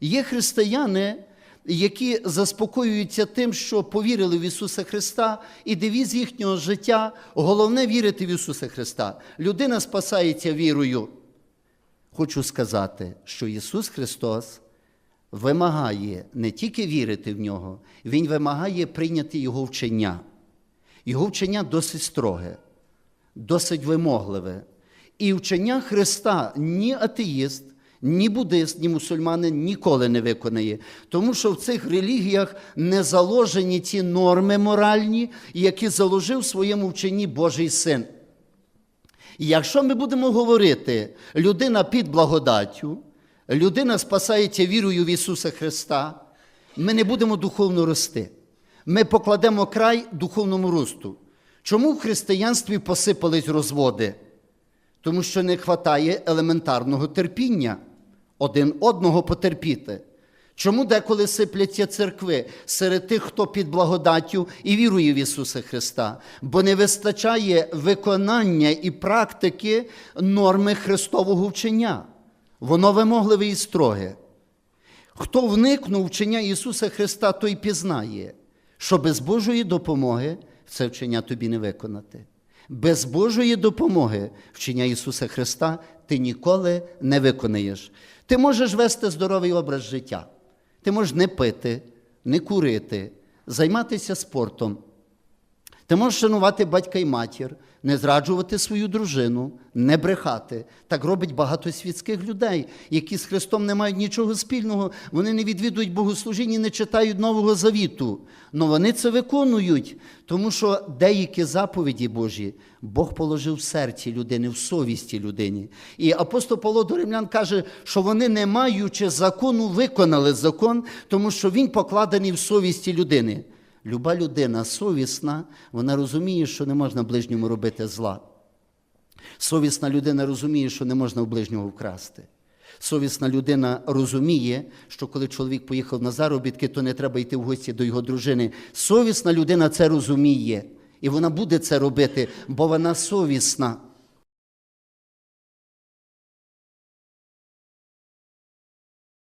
Є християни, які заспокоюються тим, що повірили в Ісуса Христа, і девіз їхнього життя головне вірити в Ісуса Христа. Людина спасається вірою. Хочу сказати, що Ісус Христос вимагає не тільки вірити в нього, Він вимагає прийняти Його вчення. Його вчення досить строге, досить вимогливе. І вчення Христа ні атеїст, ні буддист, ні мусульманин ніколи не виконає. Тому що в цих релігіях не заложені ті норми моральні, які заложив в своєму вченні Божий син. І якщо ми будемо говорити, людина під благодаттю, людина спасається вірою в Ісуса Христа, ми не будемо духовно рости. Ми покладемо край духовному росту. Чому в християнстві посипались розводи? Тому що не вистачає елементарного терпіння, один одного потерпіти. Чому деколи сипляться церкви серед тих, хто під благодаттю і вірує в Ісуса Христа? Бо не вистачає виконання і практики норми Христового вчення. Воно вимогливе і строге. Хто вникнув вчення Ісуса Христа, той пізнає, що без Божої допомоги це вчення тобі не виконати. Без Божої допомоги вчення Ісуса Христа ти ніколи не виконаєш. Ти можеш вести здоровий образ життя. Ти можеш не пити, не курити, займатися спортом. Ти можеш шанувати батька і матір, не зраджувати свою дружину, не брехати. Так робить багато світських людей, які з Христом не мають нічого спільного, вони не відвідують богослужіння, не читають Нового Завіту. Але вони це виконують, тому що деякі заповіді Божі Бог положив в серці людини, в совісті людині. І апостол Павло до римлян каже, що вони, не маючи закону, виконали закон, тому що він покладений в совісті людини. Люба людина совісна, вона розуміє, що не можна ближньому робити зла. Совісна людина розуміє, що не можна у ближнього вкрасти. Совісна людина розуміє, що коли чоловік поїхав на заробітки, то не треба йти в гості до його дружини. Совісна людина це розуміє. І вона буде це робити, бо вона совісна.